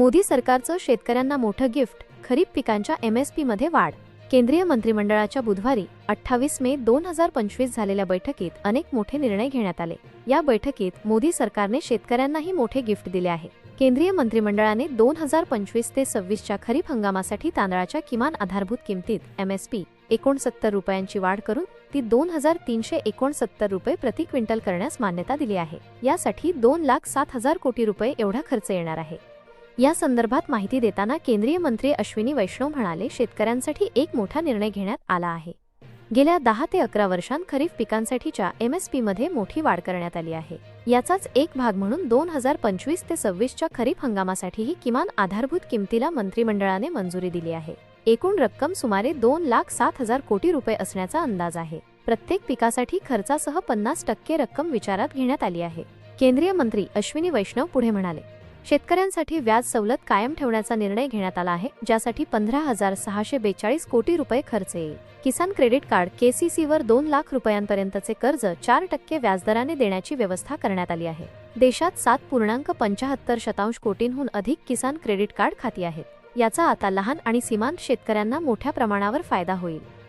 मोदी सरकारचं शेतकऱ्यांना मोठं गिफ्ट खरीप पिकांच्या एम एसमध्ये वाढ. केंद्रीय मंत्रिमंडळाच्या बुधवारी अठ्ठावीस मे दोन हजार पंचवीस झालेल्या बैठकीत अनेक मोठे निर्णय घेण्यात आले. या बैठकीत मोदी सरकारने शेतकऱ्यांनाही मोठे गिफ्ट दिले आहे. केंद्रीय मंत्रिमंडळाने दोन हजार पंचवीस ते सव्वीसच्या खरीप हंगामासाठी तांदळाच्या किमान आधारभूत किमतीत एम एस पी एकोणसत्तर रुपयांची वाढ करून ती दोन हजार तीनशे एकोणसत्तर रुपये प्रति क्विंटल करण्यास मान्यता दिली आहे. यासाठी दोन लाख सात हजार कोटी रुपये एवढा खर्च येणार आहे. या संदर्भात माहिती देताना केंद्रीय मंत्री अश्विनी वैष्णव म्हणाले शेतकऱ्यांसाठी एक मोठा निर्णय घेण्यात आला आहे. गेल्या दहा ते अकरा वर्षांत खरीप पिकांसाठीच्या एम एसमध्ये मोठी वाढ करण्यात आली आहे. याचाच एक भाग म्हणून दोन हजार पंचवीस ते सव्वीसच्या खरीप हंगामासाठीही किमान आधारभूत किमतीला मंत्रिमंडळाने मंजुरी दिली आहे. एकूण रक्कम सुमारे दोन लाख सात हजार कोटी रुपये असण्याचा अंदाज आहे. प्रत्येक पिकासाठी खर्चासह पन्नास टक्के रक्कम विचारात घेण्यात आली आहे. केंद्रीय मंत्री अश्विनी वैष्णव पुढे म्हणाले शेतकऱ्यांसाठी व्याज सवलत कायम ठेवण्याचा निर्णय घेण्यात आला आहे ज्यासाठी पंधरा हजार सहाशे बेचाळीस कोटी रुपये खर्च येईल. किसान क्रेडिट कार्ड केसीसीवर दोन लाख रुपयांपर्यंतचे कर्ज चार टक्के व्याजदराने देण्याची व्यवस्था करण्यात आली आहे. देशात सात पूर्णांक पंचाहत्तर शतांश कोटींहून अधिक किसान क्रेडिट कार्ड खाती आहेत. याचा आता लहान आणि सीमांत शेतकऱ्यांना मोठ्या प्रमाणावर फायदा होईल.